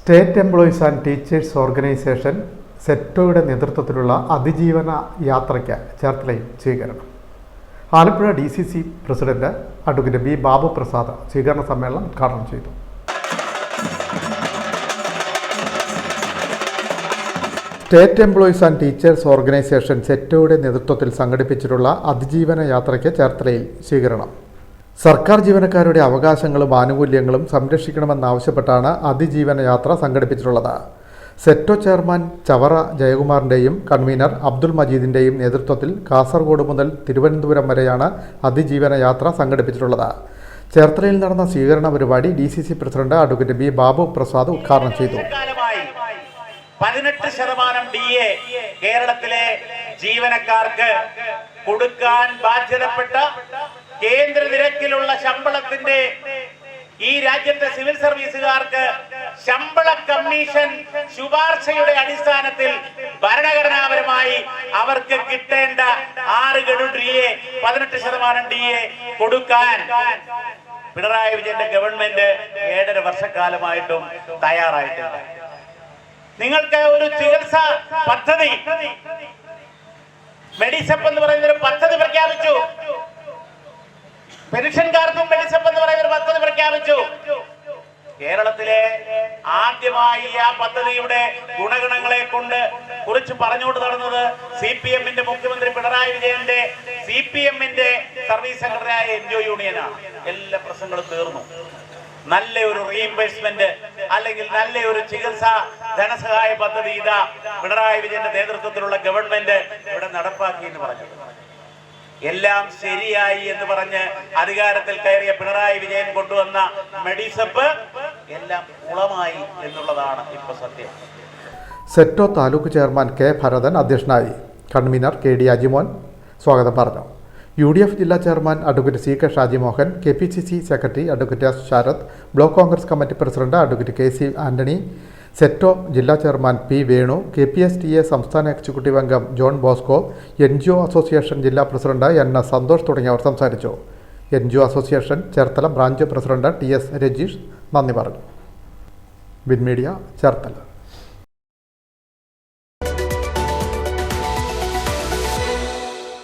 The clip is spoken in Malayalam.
State employees and teachers organisation സെറ്റോയുടെ നേതൃത്വത്തിലുള്ള അതിജീവന യാത്രയ്ക്ക് ചേർത്തലയിൽ സ്വീകരണം. Alappuzha D C C president advocate B Babu Prasad സ്വീകരണ സമ്മേളനം ഉദ്ഘാടനം ചെയ്തു. State employees and teachers organisation സെറ്റോയുടെ നേതൃത്വത്തിൽ സംഘടിപ്പിച്ചിട്ടുള്ള അതിജീവന യാത്രയ്ക്ക് ചേർത്തലയിൽ സ്വീകരണം. സർക്കാർ ജീവനക്കാരുടെ അവകാശങ്ങളും ആനുകൂല്യങ്ങളും സംരക്ഷിക്കണമെന്നാവശ്യപ്പെട്ടാണ് അതിജീവന യാത്ര സംഘടിപ്പിച്ചിട്ടുള്ളത്. സെറ്റോ ചെയർമാൻ ചവറ ജയകുമാറിന്റെയും കൺവീനർ അബ്ദുൽ മജീദിന്റെയും നേതൃത്വത്തിൽ കാസർഗോഡ് മുതൽ തിരുവനന്തപുരം വരെയാണ് അതിജീവന യാത്ര സംഘടിപ്പിച്ചിട്ടുള്ളത്. ചേർത്തലയിൽ നടന്ന സ്വീകരണ പരിപാടി D C C president advocate B Babu Prasad ഉദ്ഘാടനം ചെയ്തു. പതിനെട്ട് ശതമാനം ഡി എ കേരളത്തിലെ ജീവനക്കാർക്ക് കൊടുക്കാൻ ബാധ്യതപ്പെട്ട ശമ്പളത്തിന്റെ ഈ രാജ്യത്തെ സിവിൽ സർവീസുകാർക്ക് ശമ്പള കമ്മീഷൻ ശുപാർശയുടെ അടിസ്ഥാനത്തിൽ ഭരണഘടനാപരമായി അവർക്ക് കിട്ടേണ്ട ആറ് ഗഡു ഡി എ പതിനെട്ട് ശതമാനം ഡി എ കൊടുക്കാൻ പിണറായി വിജയന്റെ ഗവൺമെന്റ് ഏഴര വർഷക്കാലമായിട്ടും തയ്യാറായിട്ടില്ല. നിങ്ങൾക്ക് ഒരു ചികിത്സ പദ്ധതി മെഡിസപ്പ് എന്ന് പറയുന്ന ഒരു പദ്ധതി പ്രഖ്യാപിച്ചു. പെൻഷൻകാർക്കും വെളിച്ചം എന്ന് പറയുന്ന ഒരു പദ്ധതി പ്രഖ്യാപിച്ചു. കേരളത്തിലെ ആദ്യമായി ആ പദ്ധതിയുടെ ഗുണഗണങ്ങളെ കൊണ്ട് കുറിച്ച് പറഞ്ഞുകൊണ്ട് നടന്നത് സി പി എമ്മിന്റെ മുഖ്യമന്ത്രി പിണറായി വിജയന്റെ സി പി എമ്മിന്റെ സർവീസ് സംഘടനയായ എൻ ജി ഒ യൂണിയനാണ്. എല്ലാ പ്രശ്നങ്ങളും തീർന്നു. നല്ല ഒരു റീഇംബേഴ്സ്മെന്റ് അല്ലെങ്കിൽ നല്ല ഒരു ചികിത്സ ധനസഹായ പദ്ധതി ഇതാ പിണറായി വിജയന്റെ നേതൃത്വത്തിലുള്ള ഗവൺമെന്റ് ഇവിടെ നടപ്പാക്കി എന്ന് പറഞ്ഞു. എല്ലാം ശരിയായി എന്ന് പറഞ്ഞ് അധികാരത്തിൽ കയറിയ പിണറായി വിജയൻ കൊണ്ടുവന്ന മെഡിസപ്പ് എല്ലാം കുളമായി എന്നുള്ളതാണ് ഇപ്പൊ സത്യം. SETO taluk chairman K Bharathan അധ്യക്ഷനായി. കൺവീനർ കെ ഡി അജിമോൻ സ്വാഗതം പറഞ്ഞു. യു ഡി എഫ് ജില്ലാ chairman advocate C K Shajimohan K P C C secretary advocate S Sarath block Congress committee president advocate K C Antony SETO ജില്ലാ chairman P Venu K P S T A സംസ്ഥാന എക്സിക്യൂട്ടീവ് അംഗം John Bosco N G O association ജില്ലാ പ്രസിഡന്റ് എൻ എസ് സന്തോഷ് തുടങ്ങിയവർ സംസാരിച്ചു. N G O association Cherthala branch president T S Rajeesh നന്ദി പറഞ്ഞു. Win media Cherthala.